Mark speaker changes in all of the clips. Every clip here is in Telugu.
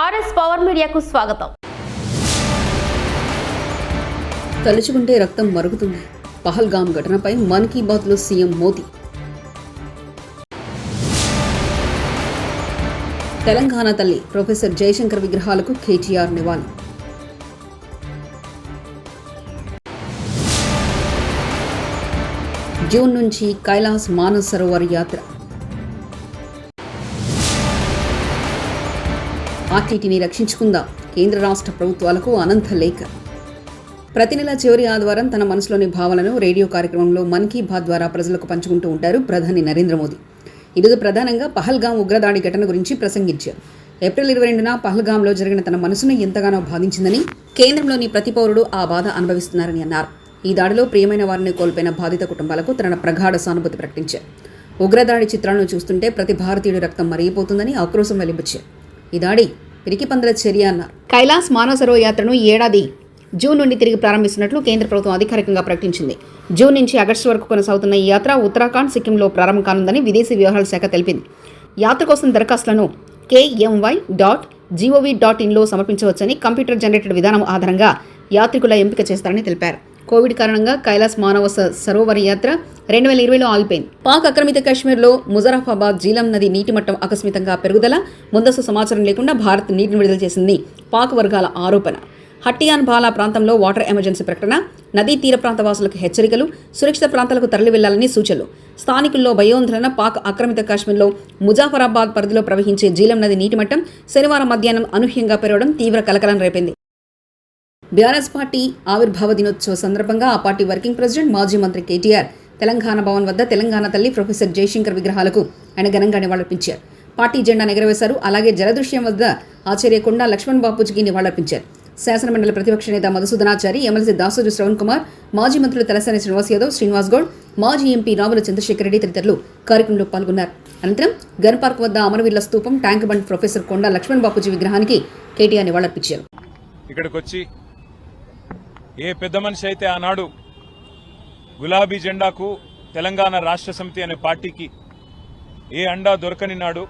Speaker 1: ఆర్ఎస్ పవర్ మీడియాకు స్వాగతం.
Speaker 2: తలుచుకుంటే రక్తం మరుగుతుంది. పహల్గామ్ ఘటనపై మన్ కీ బాత్లో సీఎం మోదీ. తెలంగాణ తల్లి ప్రొఫెసర్ జయశంకర్ విగ్రహాలకు కేటీఆర్ నివాళి. జూన్ నుంచి కైలాస్ మానసరోవర్ యాత్ర. ఆర్టీటీని రక్షించుకుందాం. కేంద్ర రాష్ట్ర ప్రభుత్వాలకు అనంత లేఖ. ప్రతి నెల చివరి ఆదివారం తన మనసులోని భావనను రేడియో కార్యక్రమంలో మన్ కీ బాత్ ద్వారా ప్రజలకు పంచుకుంటూ ఉంటారు ప్రధాని నరేంద్ర మోదీ. ఈరోజు ప్రధానంగా పహల్గాం ఉగ్రదాడి ఘటన గురించి ప్రసంగించారు. ఏప్రిల్ ఇరవై రెండున పహల్గాంలో జరిగిన తన మనసును ఎంతగానో బాధించిందని కేంద్రంలోని ప్రతి పౌరుడు ఆ బాధ అనుభవిస్తున్నారని అన్నారు. ఈ దాడిలో ప్రియమైన వారిని కోల్పోయిన బాధిత కుటుంబాలకు తన ప్రగాఢ సానుభూతి ప్రకటించారు. ఉగ్రదాడి చిత్రాలను చూస్తుంటే ప్రతి భారతీయుడి రక్తం మరిగిపోతుందని ఆక్రోశం వెలిబుచ్చారు. ఈ దాడి పిరికి పందల చర్య అన్నారు కైలాస్ మానసరో యాత్రను ఏడాది జూన్ నుండి తిరిగి ప్రారంభిస్తున్నట్లు కేంద్ర ప్రభుత్వం అధికారికంగా ప్రకటించింది. జూన్ నుంచి ఆగస్టు వరకు కొనసాగుతున్న ఈ యాత్ర ఉత్తరాఖండ్ సిక్కింలో ప్రారంభం కానుందని విదేశీ వ్యవహారాల శాఖ తెలిపింది. యాత్ర కోసం దరఖాస్తులను కేఎంవై డాట్ జీఓవీ డాట్ ఇన్లో సమర్పించవచ్చని కంప్యూటర్ జనరేటెడ్ విధానం ఆధారంగా యాత్రికుల ఎంపిక చేస్తారని తెలిపారు. కోవిడ్ కారణంగా కైలాస్ మానవ సరోవర యాత్ర రెండు వేల ఇరవైలో ఆగిపోయింది. పాక్ ఆక్రమిత కాశ్మీర్లో ముజరాఫాబాద్ జీలం నది నీటి మట్టం ఆకస్మితంగా పెరుగుదల ముందస్తు సమాచారం లేకుండా భారత్ నీటిని విడుదల చేసింది పాక్ వర్గాల ఆరోపణ. హట్టియాన్ బాలా ప్రాంతంలో వాటర్ ఎమర్జెన్సీ ప్రకటన నదీ తీర ప్రాంత వాసులకు హెచ్చరికలు సురక్షిత ప్రాంతాలకు తరలి వెళ్ళాలని సూచనలు. స్థానికుల్లో భయోందరణ పాక్ ఆక్రమిత కాశ్మీర్లో ముజాఫరాబాద్ పరిధిలో ప్రవహించే జీలం నది నీటి మట్టం శనివారం మధ్యాహ్నం అనూహ్యంగా పెరగడం తీవ్ర కలకలం రేపింది. బీఆర్ఎస్ పార్టీ ఆవిర్భావ దినోత్సవ సందర్భంగా ఆ పార్టీ వర్కింగ్ ప్రెసిడెంట్ మాజీ మంత్రి కేటీఆర్ తెలంగాణ భవన్ వద్ద తెలంగాణ తల్లి ప్రొఫెసర్ జయశంకర్ విగ్రహాలకు ఆయన ఘనంగా నివాళులర్పించారు. పార్టీ జెండా ఎగరవేశారు అలాగే జలదృశ్యం వద్ద ఆచార్య కొండా లక్ష్మణ్ బాపూజీకి నివాళులర్పించారు. శాసనమండలి ప్రతిపక్ష నేత మధుసూదనాచారి ఎమ్మెల్సీ దాసూరు శ్రవణ్ కుమార్ మాజీ మంత్రులు తలసాని శ్రీనివాస్ యాదవ్ శ్రీనివాస్ గౌడ్ మాజీ ఎంపీ రావుల చంద్రశేఖర్ రెడ్డి తదితరులు కార్యక్రమంలో పాల్గొన్నారు. అనంతరం గన్ పార్క్ వద్ద అమరవీరుల స్తూపం tank bund professor Konda Laxman Bapuji విగ్రహానికి కేటీఆర్ నివాళులర్పించారు.
Speaker 3: ఇక్కడికి వచ్చి ఏ పెద్ద మనిషి అయితే ఆనాడు గులాబీ జెండాకు తెలంగాణ రాష్ట్ర సమితి అనే పార్టీకి ఏ అండా దొరకని నాడు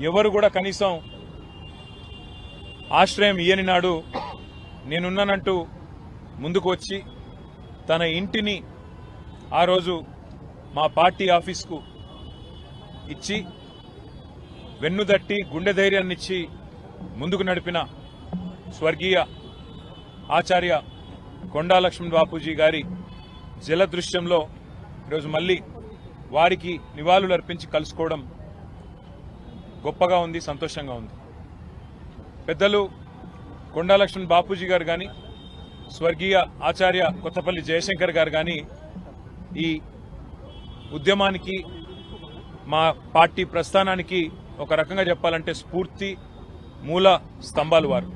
Speaker 3: ఎవరు కూడా కనీసం ఆశ్రయం ఇయ్యని నాడు నేనున్నానంటూ ముందుకు వచ్చి తన ఇంటిని ఆ రోజు మా పార్టీ ఆఫీస్కు ఇచ్చి వెన్నుదట్టి గుండె ధైర్యాన్నిచ్చి ముందుకు నడిపిన స్వర్గీయ ఆచార్య కొండా లక్ష్మణ్ బాపూజీ గారి జలదృశ్యంలో ఈరోజు మళ్ళీ వారికి నివాళులు అర్పించి కలుసుకోవడం గొప్పగా ఉంది సంతోషంగా ఉంది. పెద్దలు కొండా లక్ష్మణ్ బాపూజీ గారు కానీ స్వర్గీయ ఆచార్య కొత్తపల్లి జయశంకర్ గారు కానీ ఈ ఉద్యమానికి మా పార్టీ ప్రస్థానానికి ఒక రకంగా చెప్పాలంటే స్ఫూర్తి మూల స్తంభాలు వారు.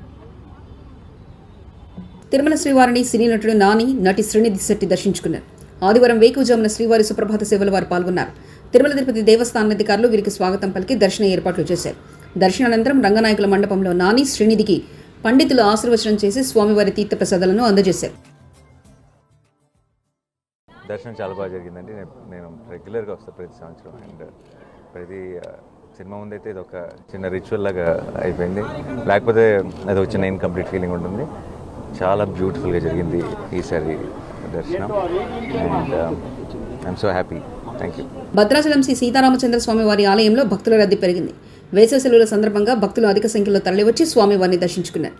Speaker 2: తిరుమల శ్రీవారిని సినీ నటుడు నాని నటి శ్రీనిధి శెట్టి దర్శించుకున్నారు. ఆదివారం వేకుజామున శ్రీవారి సుప్రభాత సేవలు వారు పాల్గొన్నారు. తిరుమల తిరుపతి దేవస్థాన అధికారులు వీరికి స్వాగతం పలికి దర్శన ఏర్పాట్లు చేశారు. దర్శనానంతరం రంగనాయకుల మండపంలో నాని శ్రీనిధికి పండితులు ఆశీర్వచనం చేసి స్వామివారి తీర్థ ప్రసాదాలను అందజేశారు.
Speaker 4: దర్శనం చాలా బాగా జరిగిందండి. నేను రెగ్యులర్గా వస్తాను ప్రతి సంవత్సరం. అండ్ ప్రతి ఆ, సినిమా ముందైతే ఇది ఒక చిన్న రిచువల్ లాగా అయిపోయింది. లేకపోతే అది ఒక చిన్న ఇన్కంప్లీట్ ఫీలింగ్ ఉంటుంది. చాలా బ్యూటిఫుల్గా జరిగింది ఈసారి దర్శనం. And I'm so happy thank you
Speaker 2: Bhadrachalam Sri Sitaramachandra Swamy వారి ఆలయంలో భక్తుల రద్దీ పెరిగింది. వేసవి సెలవుల సందర్భంగా భక్తులు అధిక సంఖ్యలో తరలివచ్చి స్వామివారిని దర్శించుకున్నారు.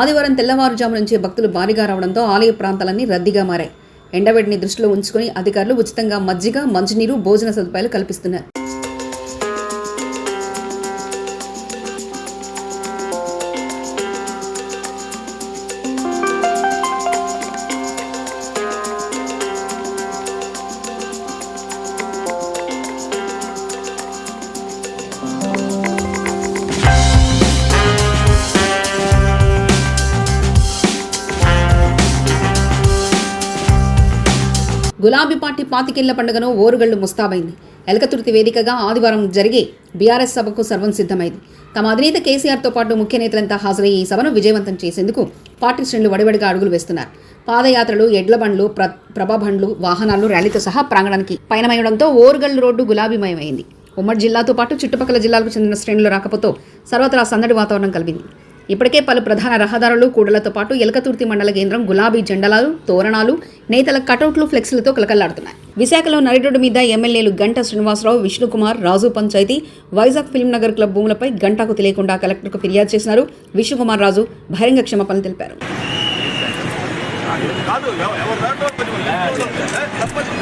Speaker 2: ఆదివారం తెల్లవారుజాము నుంచే భక్తులు భారీగా రావడంతో ఆలయ ప్రాంతాలన్నీ రద్దీగా మారాయి. ఎండవేడిని దృష్టిలో ఉంచుకుని అధికారులు ఉచితంగా మజ్జిగ మంచినీరు భోజన సదుపాయాలు కల్పిస్తున్నారు. గులాబీ పార్టీ పాతికేళ్ళ పండుగను ఓరుగళ్ళు ముస్తాబైంది. ఎలకతుర్తి వేదికగా ఆదివారం జరిగే బీఆర్ఎస్ సభకు సర్వం సిద్ధమైంది. తమ అధినేత కేసీఆర్తో పాటు ముఖ్య నేతలంతా హాజరయ్యి ఈ సభను విజయవంతం చేసేందుకు పార్టీ శ్రేణులు వడివడిగా అడుగులు వేస్తున్నారు. పాదయాత్రలు ఎడ్ల బండ్లు ప్ర ప్రభా బండ్లు వాహనాలు ర్యాలీతో సహా ప్రాంగణానికి పయనమయడంతో ఓరుగల్లు రోడ్డు గులాబీమయమైంది. ఉమ్మడి జిల్లాతో పాటు చుట్టుపక్కల జిల్లాలకు చెందిన శ్రేణులు రాకపోతే సర్వత్రా సందడి వాతావరణం కలిగింది. ఇప్పటికే పలు ప్రధాన రహదారులు కూడలతో పాటు ఎలకతుర్తి మండల కేంద్రం గులాబీ జెండాలు తోరణాలు నేతల కటౌట్లు ఫ్లెక్స్లతో కలకల్లాడుతున్నాయి విశాఖలో నరిరోడ్డు మీద ఎమ్మెల్యేలు గంట శ్రీనివాసరావు విష్ణుకుమార్ రాజు పంచాయతీ వైజాగ్ ఫిల్మ్ నగర్ క్లబ్ భూములపై గంటకు తెలియకుండా కలెక్టర్కు ఫిర్యాదు చేసినారు విష్ణుకుమార్ రాజు బహిరంగ క్షమాపణలు తెలిపారు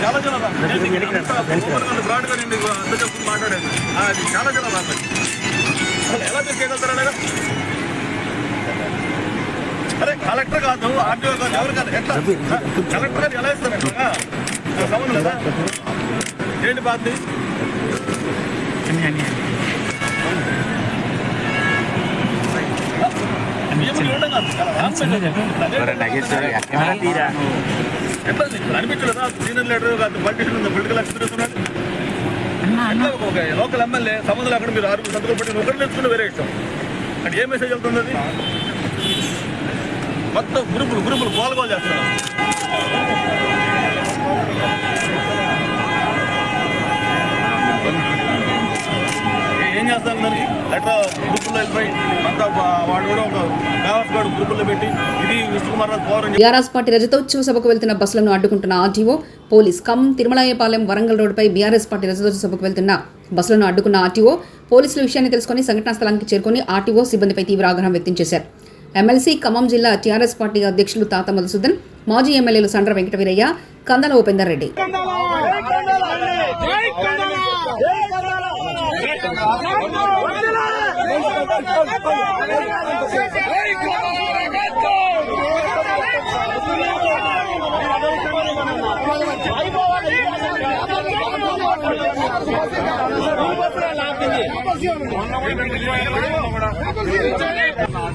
Speaker 5: చాలా కలెక్టర్ కాదు ఆర్టీఓ కాదు ఎవరు కాదు ఎట్లా? కలెక్టర్ గారు ఎలా ఇస్తారు ఎట్లా సంబంధం లేదా ఏంటి బాధ్యత? కాదు అనిపించలేదా? సీనియర్ లీడర్ కాదు ఉంది పొలిటికల్ ఎక్స్పీరియన్స్ ఉన్నాడు. లోకల్ ఎమ్మెల్యే సంబంధాలు అక్కడ మీరు ఆరు సంతకాలు పెట్టి ఒకటి నేర్చుకుంటే వేరే ఇష్టం. అంటే ఏ మెసేజ్ వెళ్తుంది మొత్తం గ్రూపులు గ్రూపులు గోల్ గోల్ చేస్తున్నారు. ఏ- చేస్తాను దానికి ఎట్లా గ్రూపుల్లో వెళ్ళిపోయి అంతా వాడు కూడా ఒక కావాల్సిన గ్రూపుల్లో పెట్టి ఇది విష్ణుకుమార్
Speaker 2: బీఆర్ఎస్ పార్టీ రజతోత్సవ సభకు వెళ్తున్న బస్సులను అడ్డుకుంటున్న ఆర్టీఓ పోలీస్ ఖమ్మం తిరుమలాయపాలెం వరంగల్ రోడ్డుపై బీఆర్ఎస్ పార్టీ రజతోత్సవ సభకు వెళ్తున్న బస్సులను అడ్డుకున్న ఆర్టీఓ పోలీసుల విషయాన్ని తెలుసుకుని సంఘటనా స్థలానికి చేరుకుని ఆర్టీఓ సిబ్బందిపై తీవ్ర ఆగ్రహం వ్యక్తం చేశారు. ఎమ్మెల్సీ ఖమ్మం జిల్లా టీఆర్ఎస్ పార్టీ అధ్యక్షులు తాత మధుసూదన్ మాజీ ఎమ్మెల్యేలు సండ్ర వెంకటవీరయ్య కందల ఉపేందర్ రెడ్డి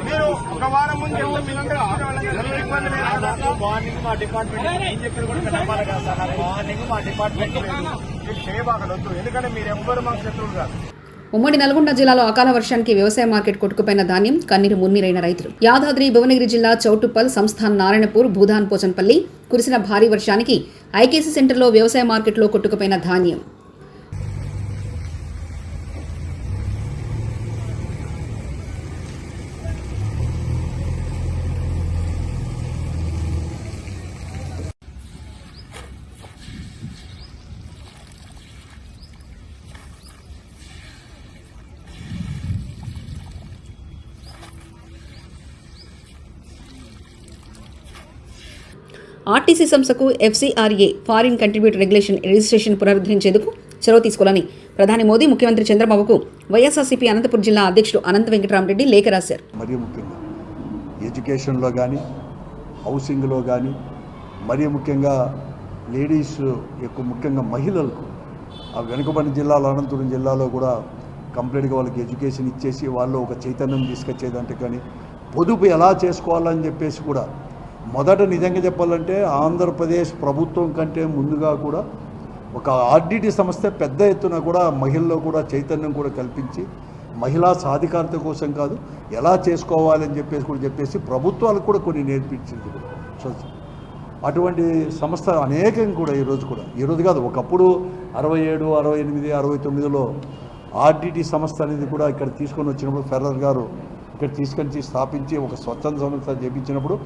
Speaker 5: మీరు ఒక వారం ముందు మార్నింగ్ మా డిపార్ట్మెంట్ ఏం చెప్పారు కూడా నమ్మాలి కదా సార్ మార్నింగ్ మా డిపార్ట్మెంట్ మీరు చేయబాగలొద్దు ఎందుకంటే మీరు ఎవ్వరు మాకు శత్రువులు కాదు
Speaker 2: ఉమ్మడి నల్గొండ జిల్లాలో అకాల వర్షానికి వ్యవసాయ మార్కెట్ కొట్టుకుపోయిన ధాన్యం కన్నీరు మున్నీరైన రైతులు. యాదాద్రి భువనగిరి జిల్లా చౌటుప్పల్ సంస్థాన్ నారాయణపూర్ భూదాన్ పోచన్పల్లి కురిసిన భారీ వర్షానికి ఐకేసీ సెంటర్లో వ్యవసాయ మార్కెట్లో కొట్టుకుపోయిన ధాన్యం. ఆర్టీసీ సంస్థకు FCRA foreign contribute regulation registration పునరుద్ధరించేందుకు చొరవ తీసుకోవాలని ప్రధాని మోదీ ముఖ్యమంత్రి చంద్రబాబుకు వైఎస్ఆర్సీపీ అనంతపురం జిల్లా అధ్యక్షుడు అనంత వెంకటరామరెడ్డి లేఖ రాశారు.
Speaker 6: మరీ ముఖ్యంగా ఎడ్యుకేషన్లో కానీ హౌసింగ్లో కానీ మరీ ముఖ్యంగా లేడీస్ ఎక్కువ ముఖ్యంగా మహిళలకు ఆ వెనుకబడిన జిల్లాలో అనంతపురం జిల్లాలో కూడా కంప్లీట్గా వాళ్ళకి ఎడ్యుకేషన్ ఇచ్చేసి వాళ్ళు ఒక చైతన్యం తీసుకొచ్చేదంటే కానీ పొదుపు ఎలా చేసుకోవాలని చెప్పేసి కూడా మొదట నిజంగా చెప్పాలంటే ఆంధ్రప్రదేశ్ ప్రభుత్వం కంటే ముందుగా కూడా ఒక ఆర్డిటి సంస్థ పెద్ద ఎత్తున కూడా మహిళల్లో కూడా చైతన్యం కూడా కల్పించి మహిళా సాధికారత కోసం కాదు ఎలా చేసుకోవాలని చెప్పేసి కూడా చెప్పేసి ప్రభుత్వాలకు కూడా కొన్ని నేర్పించింది సో అటువంటి సంస్థ అనేకం కూడా ఈరోజు కూడా. ఈరోజు కాదు ఒకప్పుడు అరవై ఏడు అరవై ఎనిమిది అరవై తొమ్మిదిలో ఆర్డిటి సంస్థ అనేది కూడా ఇక్కడ తీసుకొని వచ్చినప్పుడు ఫెర్రర్ గారు ఇక్కడ తీసుకొని స్థాపించి ఒక స్వచ్ఛంద సంస్థ చేపించినప్పుడు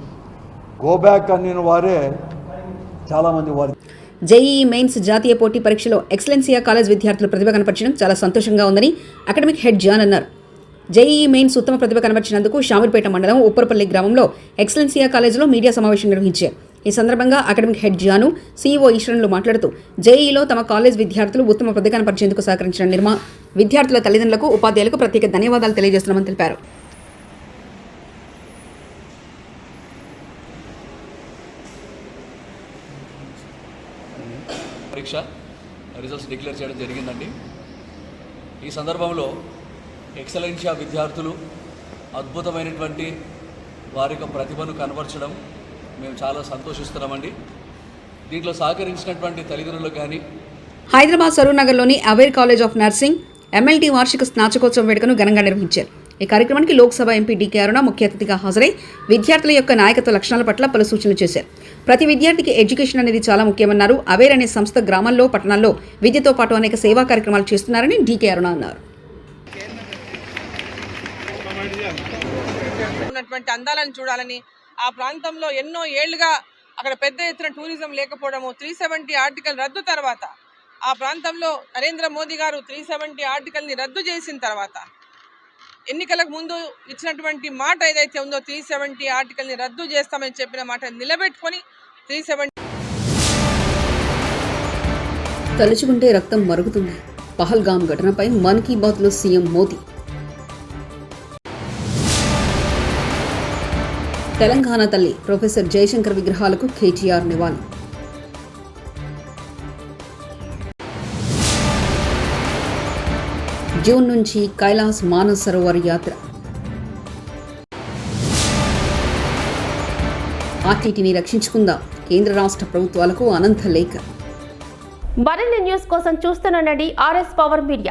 Speaker 6: గో బ్యాక్ అనిన వారే చాలామంది వారి
Speaker 2: జేఈఈ మెయిన్స్ జాతీయ పోటీ పరీక్షలో ఎక్సలెన్సియా కాలేజ్ విద్యార్థులు ప్రతిభ కనపరచడం చాలా సంతోషంగా ఉందని అకాడమిక్ హెడ్ జాన్ అన్నారు. జేఈఈ మెయిన్స్ ఉత్తమ ప్రతిభ కనబర్చినందుకు షామీర్పేట మండలం ఉప్పరపల్లి గ్రామంలో ఎక్సలెన్సియా కాలేజీలో మీడియా సమావేశం నిర్వహించారు ఈ సందర్భంగా అకాడమిక్ హెడ్ జాను సీఈఓ ఈశ్వరన్లు మాట్లాడుతూ జేఈలో తమ కాలేజ్ విద్యార్థులు ఉత్తమ ప్రతిభ కనపరిచేందుకు సహకరించిన నిర్మా విద్యార్థుల తల్లిదండ్రులకు ఉపాధ్యాయులకు ప్రత్యేక ధన్యవాదాలు తెలియజేస్తున్నామని తెలిపారు.
Speaker 7: పరీక్ష రిజల్ట్స్ డిక్లేర్ చేయడం జరిగిందండి. ఈ సందర్భంలో ఎక్సలెన్షియా విద్యార్థులు అద్భుతమైనటువంటి వారి యొక్క ప్రతిభను కనపరచడం మేము చాలా సంతోషిస్తున్నామండి. దీంట్లో సహకరించినటువంటి తల్లిదండ్రులకు కానీ
Speaker 2: Hyderabad సరూనగర్లోని aware college of nursing MLT వార్షిక స్నాతకోత్సవం వేడుకను ఘనంగా నిర్వహించారు. ఈ కార్యక్రమానికి లోక్సభ ఎంపీ డీకే అరుణ ముఖ్య అతిథిగా హాజరై విద్యార్థుల యొక్క నాయకత్వ లక్షణాల పట్ల పలు సూచనలు చేశారు. ప్రతి విద్యార్థికి ఎడ్యుకేషన్ అనేది చాలా ముఖ్యమన్నారు. అవేర్ అనే సంస్థ గ్రామాల్లో పట్టణాల్లో విద్యతో పాటు అనేక సేవా కార్యక్రమాలు చేస్తున్నారని డీకే అరుణ అన్నారు.
Speaker 8: ఉన్నటువంటి అందాలను చూడాలని ఆ ప్రాంతంలో ఎన్నో ఏళ్ళుగా అక్కడ పెద్ద ఎత్తున టూరిజం లేకపోవడము త్రీ సెవెంటీ ఆర్టికల్ రద్దు తర్వాత ఆ ప్రాంతంలో నరేంద్ర మోదీ గారు త్రీ సెవెంటీ ఆర్టికల్ని రద్దు చేసిన తర్వాత ఎన్నికలకు ముందు ఇచ్చినటువంటి మాట ఏదైతే ఉందో త్రీ సెవెంటీ ఆర్టికల్ని రద్దు చేస్తామని చెప్పిన మాట నిలబెట్టుకొని త్రీ సెవెంటీ
Speaker 2: తలుచుకుంటే రక్తం మరుగుతుంది. పహల్గామ్ ఘటనపై మన్ కీ బాత్లో సీఎం మోదీ. తెలంగాణ తల్లి ప్రొఫెసర్ జయశంకర్ విగ్రహాలకు కేటీఆర్ నివాళి. జూన్ నుంచి కైలాస్ మానస్ సరోవర్ యాత్ర. ఆర్టీటీని రక్షించుకుందాం. కేంద్ర రాష్ట్ర ప్రభుత్వాలకు అనంత లేఖ.
Speaker 1: మరిన్ని న్యూస్ కోసం చూస్తున్న ఆర్ఎస్ పవర్ మీడియా.